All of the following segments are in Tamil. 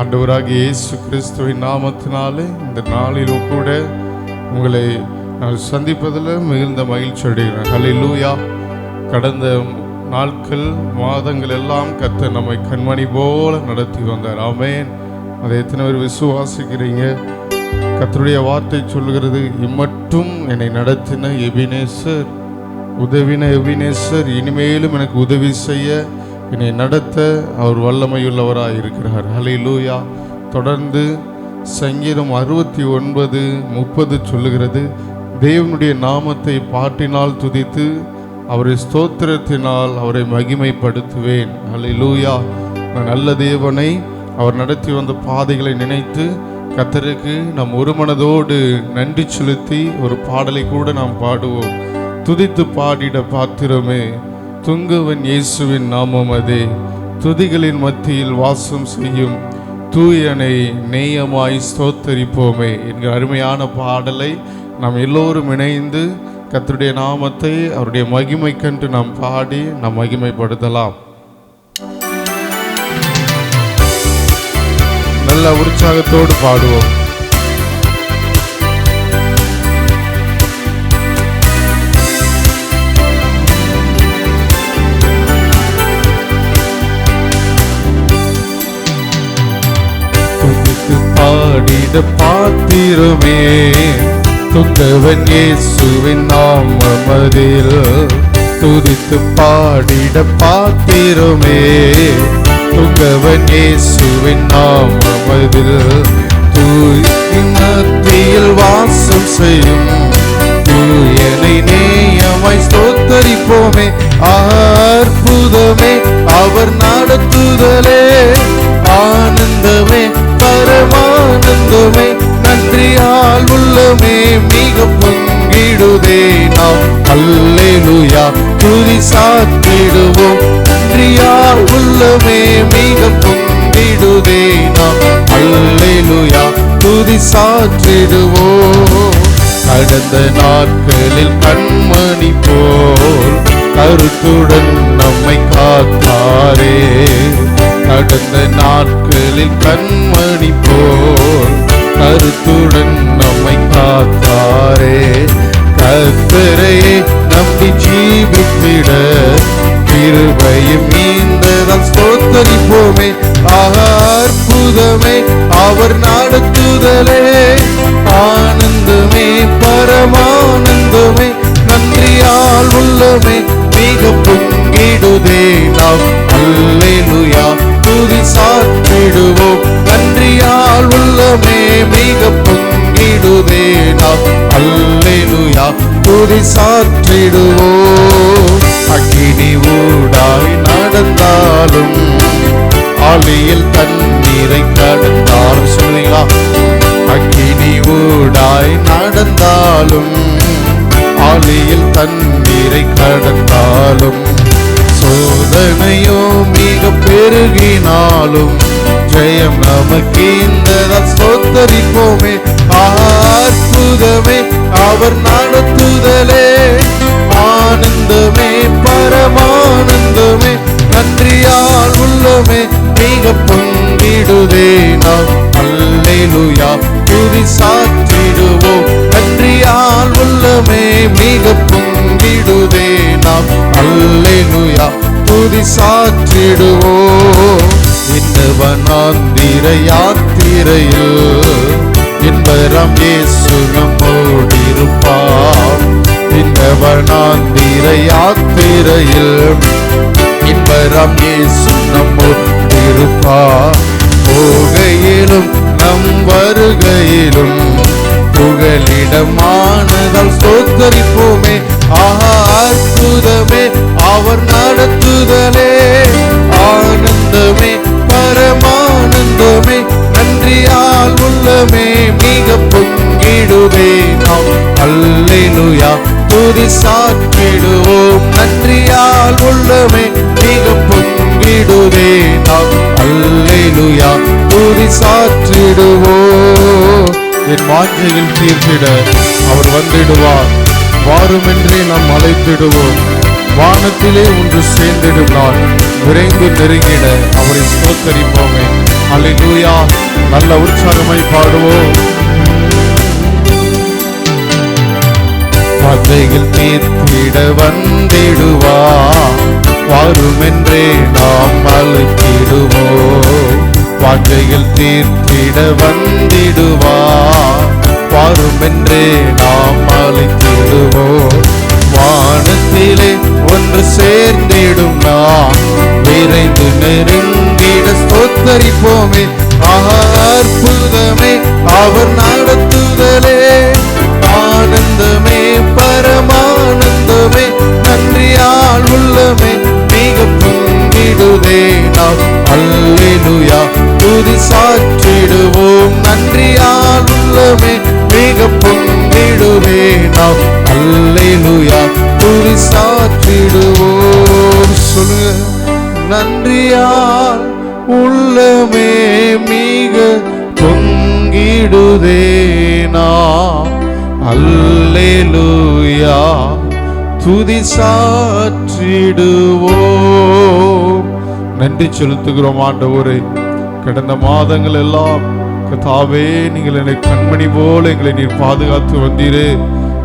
ஆண்டவராகிய இயேசு கிறிஸ்துவின் நாமத்தினாலே இந்த நாளிலும் கூட உங்களை நான் சந்திப்பதில் மிகுந்த மகிழ்ச்சி அடைகிறேன். அலையிலூயா கடந்த நாட்கள் மாதங்கள் எல்லாம் கத்த நம்மை கண்மணி போல நடத்தி வந்தார். ஆமென் அதை எத்தனை பேர் விசுவாசிக்கிறீங்க? கத்தருடைய வார்த்தை சொல்கிறது இம்மட்டும் என்னை நடத்தின எபினேசர் உதவின எபினேசர் இனிமேலும் எனக்கு உதவி செய்ய என்னை நடத்த அவர் வல்லமையுள்ளவராக இருக்கிறார். ஹalleluya. தொடர்ந்து சங்கீதம் அறுபத்தி ஒன்பது முப்பது சொல்லுகிறது. தேவனுடைய நாமத்தை பாட்டினால் துதித்து அவரை ஸ்தோத்திரத்தினால் அவரை மகிமைப்படுத்துவேன். ஹalleluya. நான் நல்ல தேவனை அவர் நடத்தி வந்த பாதைகளை நினைத்து கத்தருக்கு நம் ஒரு மனதோடு நன்றி செலுத்தி ஒரு பாடலை கூட நாம் பாடுவோம். துதித்து பாடிட பாத்திரமே. துங்குவன் இயேசுவின் நாமம் அதே. துதிகளின் மத்தியில் வாசம் செய்யும் தூயனை நேயமாய் ஸ்தோத்தரிப்போமே என்கிற அருமையான பாடலை நாம் எல்லோரும் இணைந்து கத்துடைய நாமத்தை அவருடைய மகிமைக்கென்று நாம் பாடி நாம் மகிமைப்படுத்தலாம். நல்ல உற்சாகத்தோடு பாடுவோம். பாடிட பாத்திரமே. துங்கவன் இயேசுவின் நாமமதில் துதித்து பாடிட பாத்திரமே. துங்கவன் இயேசுவின் நாமமதில் தூயின் மத்தியில் வாசம் செய்யும் தூயனை நேயமாய் ஸ்தோத்தரிப்போமே. அற்புதமே அவர் நடத்துதலே. ஆனந்தமே பரமானந்தமே நன்றியால் உள்ளமே மிக பொங்கிடுதே நாம். அல்லேலுயா துதி சாத்திடுவோம். நன்றியால் உள்ளமே மிக பொங்கிடுதே நாம். அல்லேலுயா துதி சாற்றிடுவோம் கடந்த நாட்களில் கண்மணி போல் கருத்துடன் நம்மை காத்தாரே. கடந்த நாட்களில் கண்மணி போல் கருத்துடன் நம்மை காத்தாரே. கத்தரையே நம்பி ஜீவித்திட கிருபையும் மீந்ததால் ஸ்தோத்தரிப்போமே. அற்புதமே அவர் நாடுத்துதலே. ஆனந்தமே பரமானந்தமே நன்றியால் உள்ளமே. மிக பொங்கிடுதே நாம் அல்லேலுயா. துதி சாற்றிடுவோம் நன்றியால் உள்ளமே. மிக பொங்கிடுதே நாம் அல்லேலுயா. துதி சாற்றிடுவோம். அக்கினி ஊடாய் நடந்தாலும் ஆலியில் தண்ணீரை கடந்தாலும் சொல்லுவீங்களா? அக்கினி ஊடாய் நடந்தாலும் ஆலியில் தண்ணீரை கடந்தாலும் சோதனையோ மிக பெருகினாலும் ஜெயம் நமக்கு இந்த சொத்தரிப்போமே. அற்புதமே. அவர் நடத்துத சாற்றிடுவோம் நன்றியால் உள்ளமே மிக பொங்கிடுதே நாம். அல்லேலுயா துதி சாற்றிடுவோம் இன்னவனாந்திர யாத்திரையில் இன்பரம் இயேசு நம்மோடிருப்பார். இன்னவனாந்திர யாத்திரையில் இன்பரம் இயேசு நம்மோடிருப்பார். போகையிலும் நம் வருகையிலும் புகலிடமானதால் சோத்தரிப்போமே ஆஹா அற்புதமே அவர் நடத்துதலே. ஆனந்தமே பரமானந்தமே நன்றியால் உள்ளமே மிக பொங்கிடுதே நாம். அல்லேலுயா துதி சாற்றிடுவோம் நன்றியால் உள்ளமே மிக பொங்கிடுதே நாம். அல்லேலுயா துதி சாற்றிடுவோ. என் வாஞ்சையில் தீர்த்திட அவர் வந்திடுவார். வாருமென்றே நாம் அழைத்திடுவோம். வானத்திலே ஒன்று சேர்ந்திடும் நாள் விரைந்து நெருங்கிட அவரை ஸ்தோத்தரிப்போமே. அல்லேலூயா நல்ல உற்சாகமாய் பாடுவோம். வார்த்தைகள் தீர்த்திட வந்திடுவா வருமென்றே நாம் அழைத்திடுவோம் வார்த்தைகள் தீர்த்திட வந்திடுவா. வருமென்றே நாம் அழைத்திடுவோம் வானத்திலே ஒன்று சேர்ந்திடும் நாம். விரைந்து நெருங்கிட ஸ்தோத்தரிப்போமே. அற்புதமே அவர் நடத்துதலே. ஆனந்தமே பரமானந்தமே நன்றியால் உள்ளமே. மிக நாம். அல்லேலுயா. துதி சாற்றிடுவோம். நன்றியால் உள்ளமே மிக பொங்கிடுவே நாம். அல்லேலுயா. துதி சாற்றிடுவோம். சொல்லுங்க. நன்றியால் உள்ளமே மிக பொங்கிடுதே நாம். அல்லேலுயா. துதி சாற்றிடுவோம். நன்றி செலுத்துகிறோம் ஆண்டவரே. கடந்த மாதங்கள் எல்லாம் கதாவே நீங்கள் என்னை கண்மணி போல எங்களை நீர் பாதுகாத்து வந்தீரே.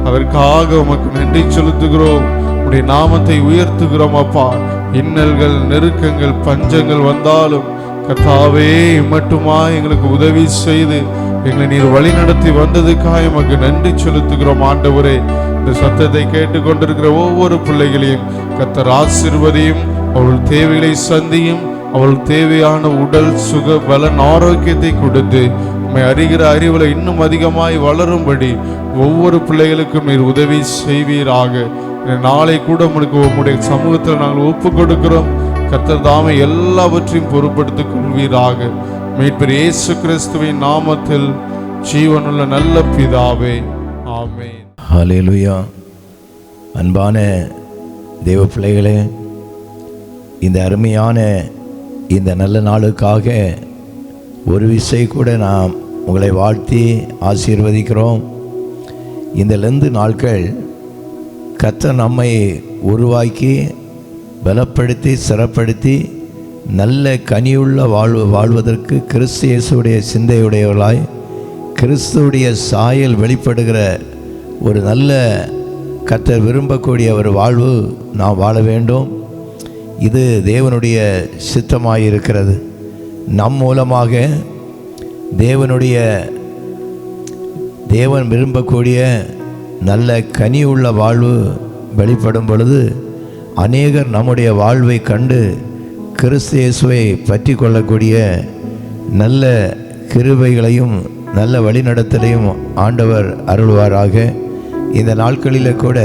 அதற்காக உமக்கு நன்றி செலுத்துகிறோம். உடைய நாமத்தை உயர்த்துகிறோம் அப்பா. இன்னல்கள் நெருக்கங்கள் பஞ்சங்கள் வந்தாலும் கத்தாவே மட்டுமா எங்களுக்கு உதவி செய்து எங்களை நீர் வழி நடத்தி வந்ததுக்காக எமக்கு நன்றி செலுத்துகிறோம் ஆண்டவரே. இந்த சத்தத்தை கேட்டுக்கொண்டிருக்கிற ஒவ்வொரு பிள்ளைகளையும் கத்தர் ஆசிர்வதியும் அவள் தேவைகளை சந்தியும் அவள் தேவையான உடல் சுக பலன் ஆரோக்கியத்தை கொடுத்து உண்மை அறிகிற அறிவில் இன்னும் அதிகமாய் வளரும்படி ஒவ்வொரு பிள்ளைகளுக்கும் நீர் உதவி செய்வீராக. நாளை கூட உங்களுக்கு உங்களுடைய சமூகத்தில் நாங்கள் ஒப்பு கொடுக்கிறோம். கத்தர் தாமே எல்லாவற்றையும் பொறுப்படுத்திக் கொள்வீராக. மீட்பர் இயேசு கிறிஸ்துவின் நாமத்தில் ஜீவனுள்ள நல்ல பிதாவே. ஆமென். ஹலேலுயா அன்பான தெய்வ பிள்ளைகளே இந்த அருமையான இந்த நல்ல நாளுக்காக ஒரு விசை கூட நாம் உங்களை வாழ்த்தி ஆசீர்வதிக்கிறோம். இந்த லெந்து நாட்கள் கத்த நம்மை உருவாக்கி பலப்படுத்தி சிறப்படுத்தி நல்ல கனியுள்ள வாழ்வு வாழ்வதற்கு கிறிஸ்து இயேசுடைய சிந்தையுடையவர்களாய் கிறிஸ்துடைய சாயல் வெளிப்படுகிற ஒரு நல்ல கத்தர் விரும்பக்கூடிய ஒரு வாழ்வு நாம் வாழ வேண்டும். இது தேவனுடைய சித்தமாக இருக்கிறது நம் மூலமாக தேவனுடைய தேவன் விரும்பக்கூடிய நல்ல கனி உள்ள வாழ்வு வெளிப்படும் பொழுது அநேகர் நம்முடைய வாழ்வை கண்டு கிறிஸ்து இயேசுவை பற்றி கொள்ளக்கூடிய நல்ல கிருபைகளையும் நல்ல வழிநடத்தலையும் ஆண்டவர் அருள்வாராக. இந்த நாட்களில் கூட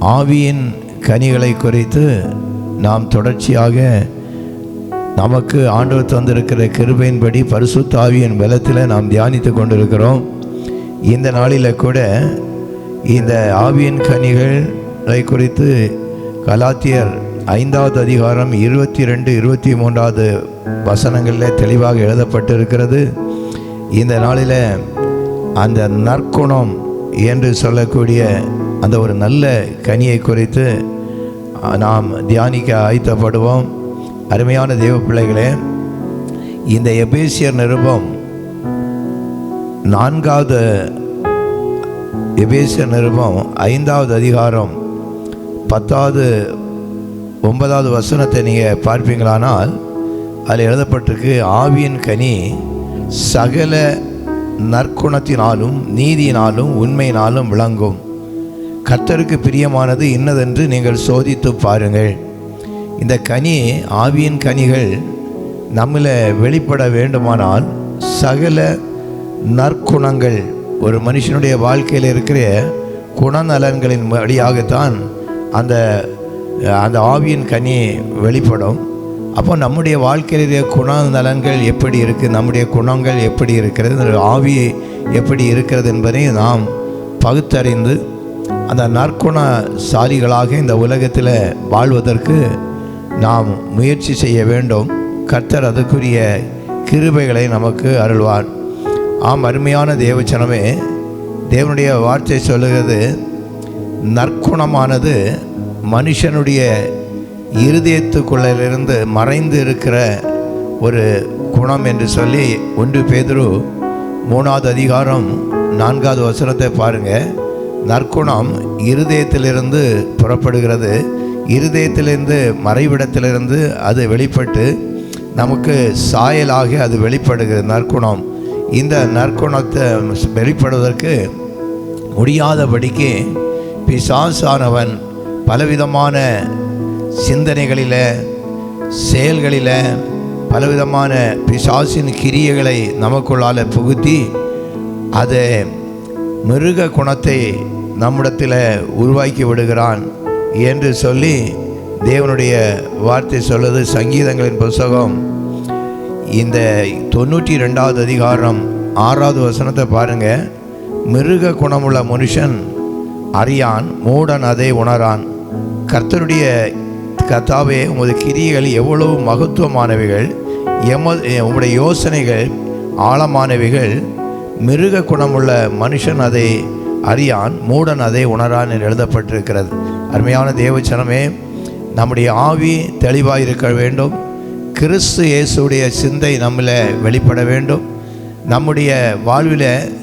ஆவியின் கனிகளை குறித்து நாம் தொடர்ச்சியாக நமக்கு ஆண்டவர் தந்திருக்கிற கிருபையின்படி பரிசுத்த ஆவியின் பலத்தில் நாம் தியானித்து கொண்டிருக்கிறோம். இந்த நாளில் கூட இந்த ஆவியின் கனிகளை குறித்து கலாத்தியர் ஐந்தாவது அதிகாரம் இருபத்தி ரெண்டு இருபத்தி மூன்றாவது வசனங்களில் தெளிவாக எழுதப்பட்டிருக்கிறது. இந்த நாளில் அந்த நற்குணம் என்று சொல்லக்கூடிய அந்த ஒரு நல்ல கனியை குறித்து நாம் தியானிக்க ஆயத்தப்படுவோம். அருமையான தெய்வ பிள்ளைகளே இந்த எபேசியர் நிருபம் நான்காவது எபேசியர் நிருபம் ஐந்தாவது அதிகாரம் பத்தாவது ஒன்பதாவது வசனத்தை நீங்கள் பார்ப்பீங்களானால் அதில் எழுதப்பட்டிருக்கு ஆவியின் கனி சகல நற்குணத்தினாலும் நீதியினாலும் உண்மையினாலும் விளங்கும். கர்த்தருக்கு பிரியமானது இன்னதென்று நீங்கள் சோதித்து பாருங்கள். இந்த கனி ஆவியின் கனிகள் நம்மள வெளிப்பட வேண்டுமானால் சகல நற்குணங்கள் ஒரு மனுஷனுடைய வாழ்க்கையில் இருக்கிற குணநலன்களின் வழியாகத்தான் அந்த அந்த ஆவியின் கனி வெளிப்படும். அப்போ நம்முடைய வாழ்க்கையிலே குணநலன்கள் எப்படி இருக்குது நம்முடைய குணங்கள் எப்படி இருக்கிறது? ஆவி எப்படி இருக்கிறது என்பதை நாம் பகுத்தறிந்து அந்த நற்குணசாலிகளாக இந்த உலகத்தில் வாழ்வதற்கு நாம் முயற்சி செய்ய வேண்டும். கர்த்தர் அதுக்குரிய கிருபைகளை நமக்கு அருள்வார். ஆம் அருமையான தேவச்சனமே தேவனுடைய வார்த்தை சொல்லுகிறது நற்குணமானது மனுஷனுடைய இருதயத்துக்குள்ளிலிருந்து மறைந்து இருக்கிற ஒரு குணம் என்று சொல்லி ஒன்று பேதுரு மூணாவது அதிகாரம் நான்காவது வசனத்தை பாருங்கள் நற்குணம் இருதயத்திலிருந்து புறப்படுகிறது. இருதயத்திலிருந்து மறைவிடத்திலிருந்து அது வெளிப்பட்டு நமக்கு சாயலாக அது வெளிப்படுகிறது. நற்குணம். இந்த நற்குணத்தை வெளிப்படுவதற்கு முடியாதபடிக்கு பிசாசானவன் பலவிதமான சிந்தனைகளில் செயல்களில் பலவிதமான பிசாசின் கிரியைகளை நமக்குள்ளால் புகுத்தி அதை மிருக குணத்தை நம்மிடத்தில் உருவாக்கி விடுகிறான் என்று சொல்லி தேவனுடைய வார்த்தை சொல்லுது சங்கீதங்களின் புஸ்தகம். இந்த தொண்ணூற்றி ரெண்டாவது அதிகாரம் ஆறாவது வசனத்தை பாருங்கள் மிருக குணமுள்ள மனுஷன் அறியான் மூடன் அதை உணரான். கர்த்தருடைய கத்தாவே உமது கிரியைகள் எவ்வளவு மகத்துவமானவைகள். எமது உங்களுடைய யோசனைகள் ஆழமானவைகள். மிருக குணமுள்ள மனுஷன் அதை அறியான் மூடன் அதை உணரான் என்று எழுதப்பட்டிருக்கிறது. அருமையான தேவச்சனமே நம்முடைய ஆவி தெளிவாக இருக்க வேண்டும். கிறிஸ்து இயேசுடைய சிந்தை நம்மில் வெளிப்பட வேண்டும். நம்முடைய வாழ்வில்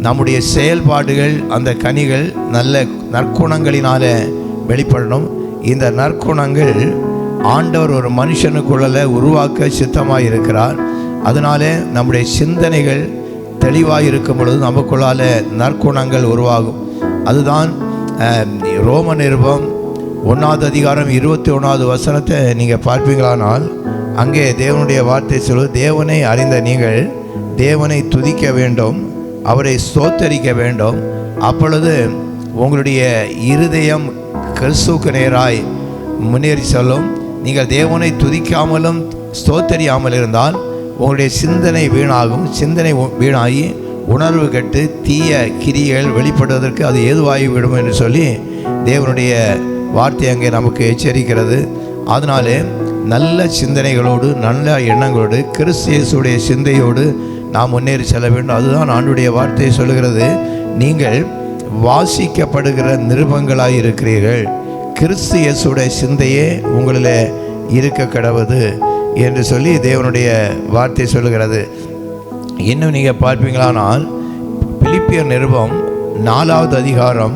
நம்முடைய செயல்பாடுகள் அந்த கனிகள் நல்ல நற்குணங்களினால வெளிப்படணும். இந்த நற்குணங்கள் ஆண்டவர் ஒரு மனுஷனுக்குள்ள உருவாக்க சித்தமாக இருக்கிறார் அதனாலே நம்முடைய சிந்தனைகள் தெளிவாக இருக்கும் பொழுது நமக்குள்ளால் நற்குணங்கள் உருவாகும். அதுதான் ரோம நிருபம் ஒன்றாவது அதிகாரம் இருபத்தி ஒன்றாவது வசனத்தை நீங்கள் பார்ப்பீங்களானால் அங்கே தேவனுடைய வார்த்தை சொல்வது தேவனை அறிந்த நீங்கள் தேவனை துதிக்க வேண்டும் அவரை சோத்தரிக்க வேண்டும். அப்பொழுது உங்களுடைய இருதயம் கிறிஸ்துவுக்கு நேராய் முன்னேறி செல்லும். நீங்கள் தேவனை துதிக்காமலும் ஸ்தோத்தரியாமல் இருந்தால் உங்களுடைய சிந்தனை வீணாகும். சிந்தனை வீணாகி உணர்வு கெட்டு தீய கிரிகள் வெளிப்படுவதற்கு அது ஏதுவாகி விடும் என்று சொல்லி தேவனுடைய வார்த்தை அங்கே நமக்கு எச்சரிக்கிறது. அதனாலே நல்ல சிந்தனைகளோடு நல்ல எண்ணங்களோடு கிறிஸ்தியசுடைய சிந்தையோடு நாம் முன்னேறி செல்ல வேண்டும். அதுதான் ஆண்டுடைய வார்த்தையை சொல்லுகிறது. நீங்கள் வாசிக்கப்படுகிற நிருபங்களாக இருக்கிறீர்கள். கிறிஸ்து இயேசுடைய சிந்தையே உங்களில் இருக்க கடவுது என்று சொல்லி தேவனுடைய வார்த்தை சொல்லுகிறது. இன்னும் நீங்கள் பார்ப்பீங்களானால் பிலிப்பியர் நிருபம் நாலாவது அதிகாரம்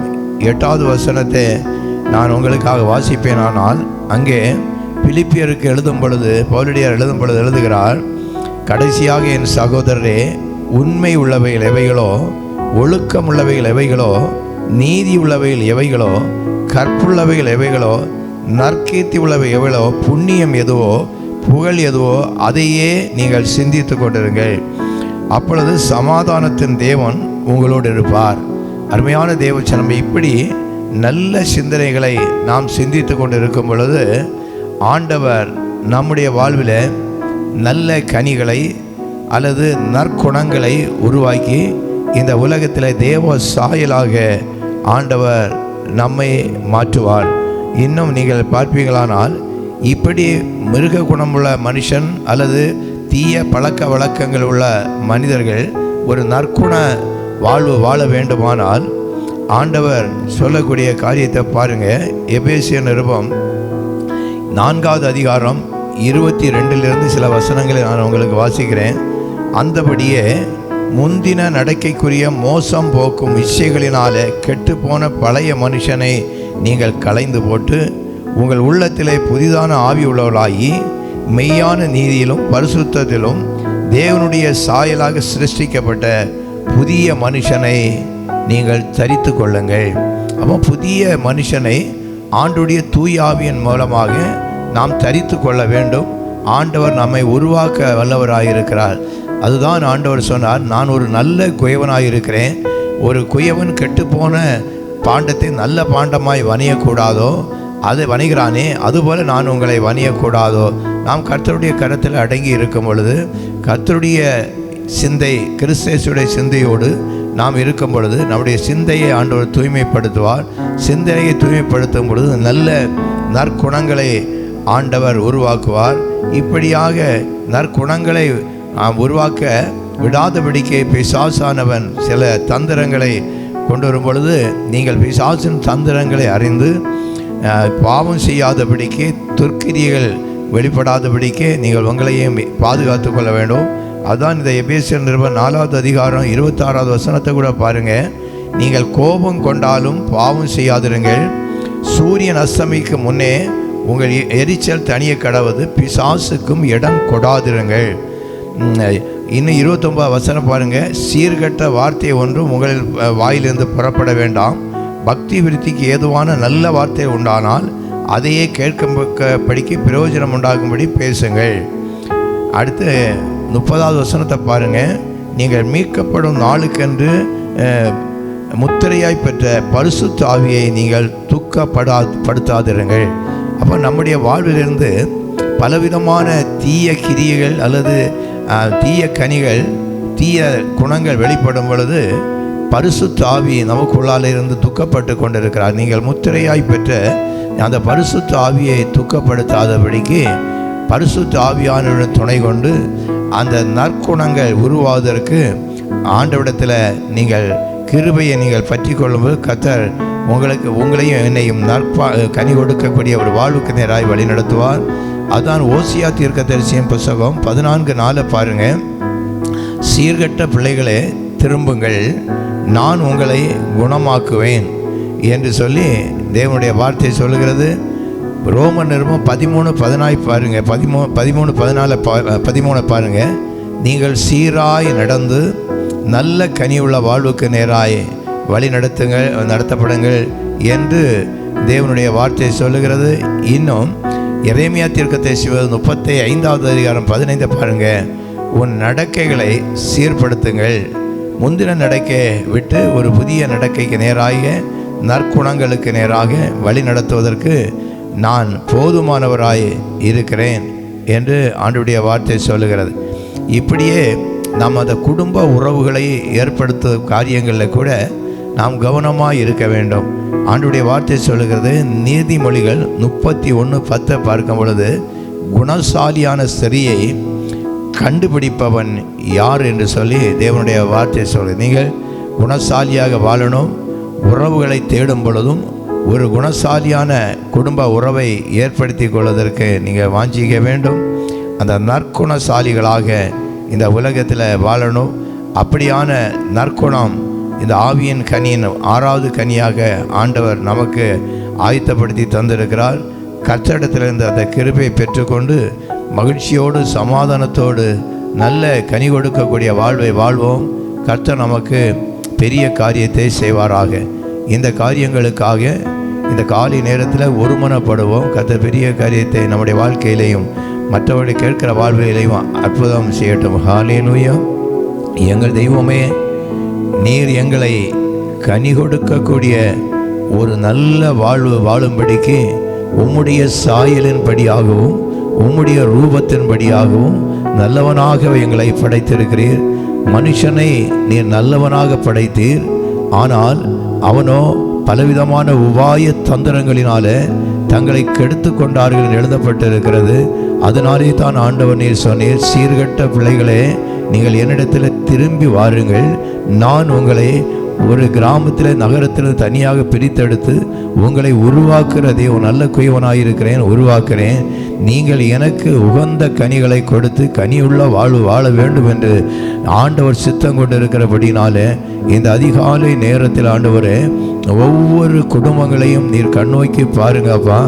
எட்டாவது வசனத்தை நான் உங்களுக்காக வாசிப்பேனானால் அங்கே பிலிப்பியருக்கு எழுதும் பொழுது பவுலடியார் எழுதும் பொழுது எழுதுகிறார் கடைசியாக என் சகோதரரே உண்மை உள்ளவைகள் எவைகளோ ஒழுக்கம் உள்ளவைகள் எவைகளோ நீதி உள்ளவைகள் எவைகளோ கற்புள்ளவைகள் எவைகளோ நற்கீர்த்தி உள்ளவை எவைகளோ புண்ணியம் எதுவோ புகழ் எதுவோ அதையே நீங்கள் சிந்தித்து கொண்டிருங்கள். அப்பொழுது சமாதானத்தின் தேவன் உங்களோடு இருப்பார். அருமையான தேவச்சனம் இப்படி நல்ல சிந்தனைகளை நாம் சிந்தித்து கொண்டு இருக்கும் பொழுது ஆண்டவர் நம்முடைய வாழ்வில் நல்ல கனிகளை அல்லது நற்குணங்களை உருவாக்கி இந்த உலகத்தில் தேவ சாயலாக ஆண்டவர் நம்மை மாற்றுவார். இன்னும் நீங்கள் பார்ப்பீங்களானால் இப்படி மிருக குணமுள்ள மனுஷன் அல்லது தீய பழக்க வழக்கங்கள் உள்ள மனிதர்கள் ஒரு நற்குண வாழ்வு வாழ வேண்டுமானால் ஆண்டவர் சொல்லக்கூடிய காரியத்தை பாருங்கள் எபேசிய நிருபம் நான்காவது அதிகாரம் இருபத்தி ரெண்டிலிருந்து சில வசனங்களை நான் உங்களுக்கு வாசிக்கிறேன். அந்தபடியே முந்தின நடக்கைக்குரிய மோசம் போக்கும் இச்சைகளினாலே கெட்டுப்போன பழைய மனுஷனை நீங்கள் களைந்து போட்டு உங்கள் உள்ளத்திலே புதிதான ஆவி உள்ளவளாகி மெய்யான நீதியிலும் பரிசுத்தத்திலும் தேவனுடைய சாயலாக சிருஷ்டிக்கப்பட்ட புதிய மனுஷனை நீங்கள் தரித்து கொள்ளுங்கள். அப்போ புதிய மனுஷனை ஆண்டுடைய தூய் ஆவியின் மூலமாக நாம் தரித்து கொள்ள வேண்டும். ஆண்டவர் நம்மை உருவாக்க வல்லவராக இருக்கிறார் அதுதான் ஆண்டவர் சொன்னார் நான் ஒரு நல்ல குயவனாக இருக்கிறேன். ஒரு குயவன் கெட்டுப்போன பாண்டத்தை நல்ல பாண்டமாய் வணியக்கூடாதோ அதை வணிகிறானே அதுபோல் நான் உங்களை வணியக்கூடாதோ. நாம் கர்த்தருடைய கரத்தில் அடங்கி இருக்கும் பொழுது கர்த்தருடைய சிந்தை கிறிஸ்தேசுடைய சிந்தையோடு நாம் இருக்கும் பொழுது நம்முடைய சிந்தையை ஆண்டவர் தூய்மைப்படுத்துவார். சிந்தனையை தூய்மைப்படுத்தும் பொழுது நல்ல நற்குணங்களை ஆண்டவர் உருவாக்குவார். இப்படியாக நற்குணங்களை நாம் உருவாக்க விடாதபடிக்கே பிசாசானவன் சில தந்திரங்களை கொண்டு வரும் பொழுது நீங்கள் பிசாசின் தந்திரங்களை அறிந்து பாவம் செய்யாதபடிக்கு துர்க்கிரியர்கள் வெளிப்படாதபடிக்கு நீங்கள் உங்களையும் பாதுகாத்து கொள்ள வேண்டும். அதுதான் இந்த எபேசியர் நிறுவனம் நாலாவது அதிகாரம் இருபத்தாறாவது வசனத்தை கூட பாருங்கள் நீங்கள் கோபம் கொண்டாலும் பாவம் செய்யாதிருங்கள். சூரியன் அஸ்தமிக்கு முன்னே உங்கள் எரிச்சல் தனிய கடவுது பிசாசுக்கும் இடம் கொடாதிருங்கள். இன்னும் இருபத்தொம்பது வசனம் பாருங்கள் சீர்கெட்ட வார்த்தை ஒன்றும் உங்கள் வாயிலிருந்து புறப்பட வேண்டாம். பக்தி விருத்திக்கு ஏதுவான நல்ல வார்த்தை உண்டானால் அதையே கேட்க படிக்க பிரயோஜனம் உண்டாகும்படி பேசுங்கள். அடுத்து முப்பதாவது வசனத்தை பாருங்க. நீங்கள் மீட்கப்படும் நாளுக்கென்று முத்திரையாய் பெற்ற பரிசு தாவியை நீங்கள் துக்கப்படா படுத்தாதிருங்கள். அப்போ நம்முடைய வாழ்விலிருந்து பலவிதமான தீய கிரியைகள் அல்லது தீய கனிகள் தீய குணங்கள் வெளிப்படும் பொழுது பரிசு தாவி நமக்குள்ளால இருந்து துக்கப்பட்டு கொண்டிருக்கிறார். நீங்கள் முத்திரையாய் பெற்ற அந்த பரிசு தாவியை துக்கப்படுத்தாதபடிக்கு பரிசு தாவியானுடன் துணை கொண்டு அந்த நற்குணங்கள் உருவாவதற்கு ஆண்டவிடத்தில் நீங்கள் கிருபையை நீங்கள் பற்றி கொள்ளும்போது கத்தர் உங்களுக்கு உங்களையும் என்னையும் நற்பா கனி கொடுக்கக்கூடிய ஒரு வாழ்வுக்கு நேராய் வழி நடத்துவார் அதான் ஓசியா தீர்க்கதரிசியின் புஸ்தகம் பதினான்கு நாளை பாருங்கள் சீர்கெட்ட பிள்ளைகளே திரும்புங்கள். நான் உங்களை குணமாக்குவேன் என்று சொல்லி தேவனுடைய வார்த்தை சொல்லுகிறது. ரோம நிருபம் பதிமூணு பதினாய் பாருங்க. பதிமூ பதிமூணு பதினாலு பா பதிமூணு பாருங்க. நீங்கள் சீராய் நடந்து நல்ல கனியுள்ள வாழ்வுக்கு நேராய் வழி நடத்துங்கள் நடத்தப்படுங்கள் என்று தேவனுடைய வார்த்தை சொல்லுகிறது. இன்னும் இறைமையா தீர்க்கத்தை முப்பத்தி ஐந்தாவது அதிகாரம் பதினைந்து பாருங்க. உன் நடக்கைகளை சீர்படுத்துங்கள். முந்தின நடக்கை விட்டு ஒரு புதிய நடக்கைக்கு நேராக நற்குணங்களுக்கு நேராக வழி நடத்துவதற்கு நான் போதுமானவராய் இருக்கிறேன் என்று ஆண்டுடைய வார்த்தை சொல்லுகிறது. இப்படியே நமது குடும்ப உறவுகளை ஏற்படுத்தும் காரியங்களில் கூட நாம் கவனமாக இருக்க வேண்டும். ஆண்டுடைய வார்த்தை சொல்லுகிறது நீதிமொழிகள் முப்பத்தி ஒன்று பத்தை பார்க்கும் பொழுது குணசாலியான ஸ்திரியை கண்டுபிடிப்பவன் யார் என்று சொல்லி தேவனுடைய வார்த்தை சொல்கிறது நீங்கள் குணசாலியாக வாழணும். உறவுகளை தேடும் பொழுதும் ஒரு குணசாலியான குடும்ப உறவை ஏற்படுத்தி கொள்வதற்கு நீங்கள் வாஞ்சிக்க வேண்டும். அந்த நற்குணசாலிகளாக இந்த உலகத்தில் வாழணும். அப்படியான நற்குணம் இந்த ஆவியின் கனியின் ஆறாவது கனியாக ஆண்டவர் நமக்கு ஆயத்தப்படுத்தி தந்திருக்கிறார். கச்சடத்திலிருந்து அந்த கிருப்பை பெற்றுக்கொண்டு மகிழ்ச்சியோடு சமாதானத்தோடு நல்ல கனி கொடுக்கக்கூடிய வாழ்வை வாழ்வோம். கர்த்தர் நமக்கு பெரிய காரியத்தை செய்வாராக. இந்த காரியங்களுக்காக இந்த காலை நேரத்தில் ஒருமனப்படுவோம். கர்த்தர் பெரிய காரியத்தை நம்முடைய வாழ்க்கையிலையும் மற்றவர்கள் கேட்கிற வாழ்விலையும் அற்புதம் செய்யட்டும். ஹாலேலூயா எங்கள் தெய்வமே நீர் எங்களை கனி கொடுக்கக்கூடிய ஒரு நல்ல வாழ்வு வாழும்படிக்கு உம்முடைய சாயலின்படியாகவும் உம்முடைய ரூபத்தின்படியாகவும் நல்லவனாக எங்களை படைத்திருக்கிறீர். மனுஷனை நீர் நல்லவனாக படைத்தீர். ஆனால் அவனோ பலவிதமான உபாய தந்திரங்களினால தங்களை கெடுத்து கொண்டார்கள் எழுதப்பட்டிருக்கிறது. அதனாலே தான் ஆண்டவர் நீர் சொன்னீர் சீர்கட்ட பிள்ளைகளே நீங்கள் என்னிடத்தில் திரும்பி வாருங்கள். நான் உங்களை ஒரு கிராமத்தில் நகரத்தில் தனியாக பிரித்தெடுத்து உங்களை உருவாக்குற தேவன் நல்ல குயவனாயிருக்கிறேன் உருவாக்குறேன் நீங்கள் எனக்கு உகந்த கனிகளை கொடுத்து கனியுள்ள வாழ்வு வாழ வேண்டும் என்று ஆண்டவர் சித்தம் கொண்டிருக்கிறபடினாலே இந்த அதிகாலை நேரத்தில் ஆண்டவரே ஒவ்வொரு குடும்பங்களையும் நீர் கண்ணோக்கி பாருங்கப்பா.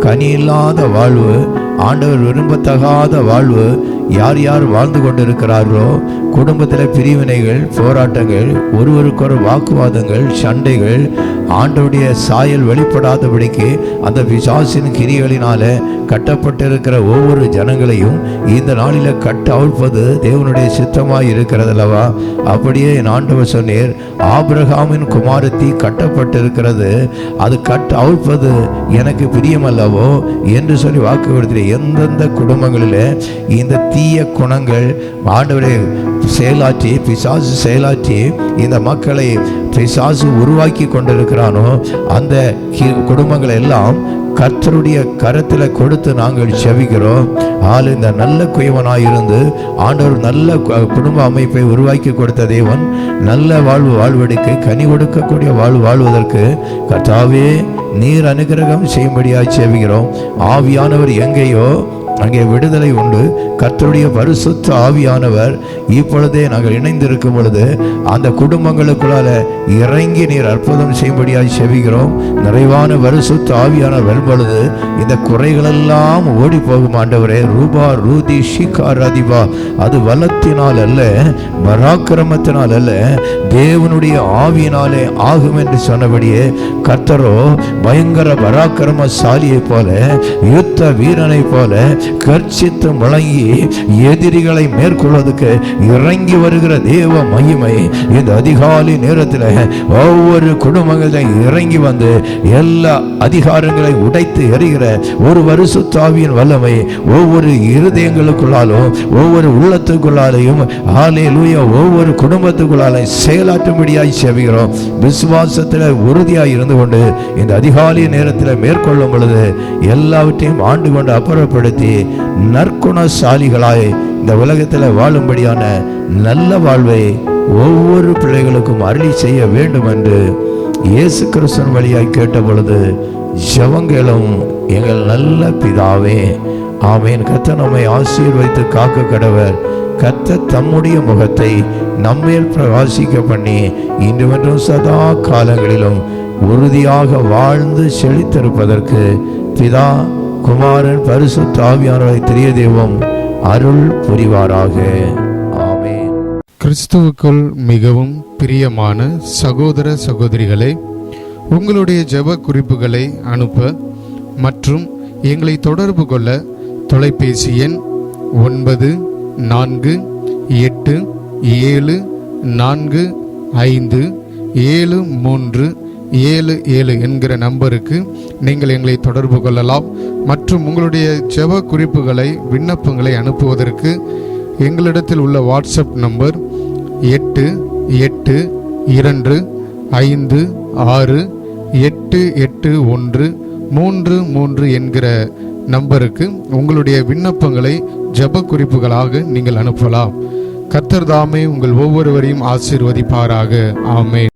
கனி இல்லாத வாழ்வு ஆண்டவர் விரும்பத்தகாத வாழ்வு யார் யார் வாழ்ந்து கொண்டிருக்கிறார்களோ குடும்பத்தில் பிரிவினைகள் போராட்டங்கள் ஒருவருக்கொரு வாக்குவாதங்கள் சண்டைகள் ஆண்டோடைய சாயல் வெளிப்படாதபடிக்கு அந்த விசாசின் கிரிகளினால கட்டப்பட்டிருக்கிற ஒவ்வொரு ஜனங்களையும் இந்த நாளில் கட்ட அவிழ்ப்பது தேவனுடைய சித்தமாய் இருக்கிறதல்லவா? அப்படியே என் ஆண்டவர் சொன்னீர் ஆபிரகாமின் குமாரத்தி கட்டப்பட்டிருக்கிறது. அது கட்ட அவிழ்ப்பது எனக்கு பிரியமல்லவோ? என்று சொல்லி வாக்கு கொடுத்தீர் எந்தெந்த குடும்பங்களில் இந்த தீய குணங்கள். ஆண்டவரை செயலாற்றி பிசாசு செயலாற்றி இந்த மக்களை பிசாசு உருவாக்கி கொண்டிருக்கிறானோ அந்த குடும்பங்கள் எல்லாம் கர்த்தருடைய கரத்தில் கொடுத்து நாங்கள் செவிக்கிறோம் ஆள் இந்த நல்ல குயவனாக இருந்து ஆண்டவர் நல்ல குடும்ப அமைப்பை உருவாக்கி கொடுத்த தேவன் நல்ல வாழ்வு வாழ்வெடுக்க கனி கொடுக்கக்கூடிய வாழ்வு வாழ்வதற்கு கர்த்தாவே நீர் அனுகிரகம் செய்யும்படியாக செவிக்கிறோம் ஆவியானவர் எங்கேயோ அங்கே விடுதலை உண்டு. கர்த்தருடைய பரிசுத்த ஆவியானவர் இப்பொழுதே நாங்கள் இணைந்திருக்கும் பொழுது அந்த குடும்பங்களுக்குள்ளால இறங்கி நீர் அற்புதம் செய்யும்படியாய் செவிக்கிறோம் நிறைவான பரிசுத்த ஆவியானவர் வரும்பொழுது இந்த குறைகளெல்லாம் ஓடி போகும் ஆண்டவரே. ரூபா ரூதி ஷிகா ரதிபா. அது வலத்தினால் அல்ல பராக்கிரமத்தினால் அல்ல தேவனுடைய ஆவியினாலே ஆகும் என்று சொன்னபடியே கர்த்தரோ பயங்கர பராக்கிரமசாலியைப் போல யுத்த வீரனைப் போல கர்ச்சித்தம் வழங்கி எதிரிகளை மேற்கொள்வதற்கு இறங்கி வருகிற தேவ மகிமை இந்த அதிகாலை நேரத்தில் ஒவ்வொரு குடும்பங்களிலும் இறங்கி வந்து எல்லா அதிகாரங்களை உடைத்து எறிகிற ஒரு வருஷத்தாவியின் வல்லமை ஒவ்வொரு இருதயங்களுக்குள்ளாலும் ஒவ்வொரு உள்ளத்துக்குள்ளாலையும் ஆலே ஒவ்வொரு குடும்பத்துக்குள்ளாலையும் செயலாற்றும்படியாய் செவிகிறோம் விசுவாசத்தில் உறுதியாக இருந்து கொண்டு இந்த அதிகாலை நேரத்தில் மேற்கொள்ளும் பொழுது எல்லாவற்றையும் ஆண்டு கொண்டு அப்புறப்படுத்தி நற்குணசாலிகளாய் இந்த உலகத்தில் வாழும்படியான நல்ல வாழ்வை ஒவ்வொரு பிள்ளைகளுக்கும் அருளி செய்ய வேண்டும் என்று இயேசு கிறிஸ்தன் வழியாய் கேட்ட பொழுது ஜவங்களும் எங்கள் நல்ல பிதாவே ஆமேன். கத்த நம்மை ஆசீர்வதித்து காக்க கடவர். கத்த தம்முடைய முகத்தை நம்மேல் பிரகாசிக்க பண்ணி இன்று மற்றும் சதா காலங்களிலும் உறுதியாக வாழ்ந்து செழித்திருப்பதற்கு பிதா குமாரன் பரிசு ஆவியானவரை தெரிய தெய்வம் அருள் புரிவாராக. ஆமேன். கிறிஸ்துவுக்குள் மிகவும் பிரியமான சகோதர சகோதரிகளே உங்களுடைய ஜெப குறிப்புகளை அனுப்ப மற்றும் எங்களை தொடர்பு கொள்ள தொலைபேசி எண் ஒன்பது நான்கு எட்டு ஏழு நான்கு ஐந்து ஏழு மூன்று ஏழு ஏழு என்கிற நம்பருக்கு நீங்கள் எங்களை தொடர்பு கொள்ளலாம். மற்றும் உங்களுடைய ஜெப குறிப்புகளை விண்ணப்பங்களை அனுப்புவதற்கு எங்களிடத்தில் உள்ள வாட்ஸ்அப் நம்பர் எட்டு எட்டு இரண்டு ஐந்து ஆறு எட்டு எட்டு ஒன்று மூன்று மூன்று என்கிற நம்பருக்கு உங்களுடைய விண்ணப்பங்களை ஜெப குறிப்புகளாக நீங்கள் அனுப்பலாம். கத்தர் தாமே உங்கள் ஒவ்வொருவரையும் ஆசீர்வதிப்பாராக. ஆமே